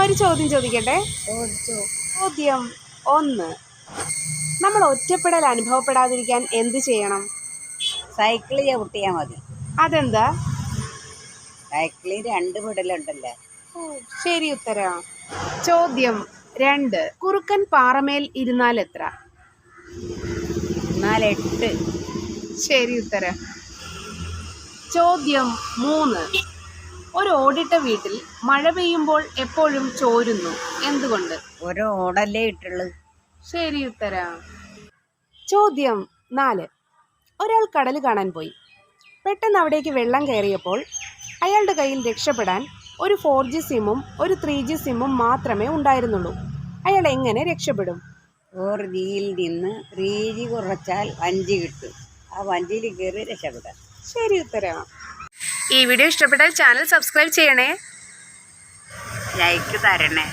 ഒരു ചോദ്യം ചോദിക്കട്ടെ? ചോദ്യം ഒന്ന്. നമ്മൾ ഒറ്റപ്പെടൽ അനുഭവപ്പെടാതിരിക്കാൻ എന്ത് ചെയ്യണം? സൈക്കിൾ ചവിട്ടിയാൽ മതി. അതെന്താ? സൈക്കിളിൽ രണ്ട് പെടലുണ്ടല്ലോ? ശരി ഉത്തരം. ചോദ്യം രണ്ട്. കുറുക്കൻ പാറമേൽ ഇരുന്നാൽ എത്ര? എട്ട്. ശരി ഉത്തരം. ചോദ്യം മൂന്ന്. ഓടിട്ട വീട്ടിൽ മഴ പെയ്യുമ്പോൾ എപ്പോഴും ചോരുന്നു. എന്തുകൊണ്ട്? ഒരു ഓടല്ലേ ഇട്ടുള്ളു. ശരി ഉത്തരം. ചോദ്യം നാല്. ഒരാൾ കടൽ കാണാൻ പോയി. പെട്ടെന്ന് അവിടേക്ക് വെള്ളം കയറിയപ്പോൾ അയാളുടെ കയ്യിൽ രക്ഷപ്പെടാൻ ഒരു ഫോർ ജി സിമ്മും ഒരു ത്രീ ജി സിമ്മും മാത്രമേ ഉണ്ടായിരുന്നുള്ളൂ. അയാൾ എങ്ങനെ രക്ഷപ്പെടും? ഫോർ ജിയിൽ നിന്ന് ത്രീ ജി കുറച്ചാൽ അഞ്ച് കിട്ടും. ആ വഞ്ചിയിൽ കയറി രക്ഷപ്പെടാം. ശരി ഉത്തരം. ഈ വീഡിയോ ഇഷ്ടപ്പെട്ടാൽ ചാനൽ സബ്സ്ക്രൈബ് ചെയ്യണേ. ലൈക്ക് തരണേ.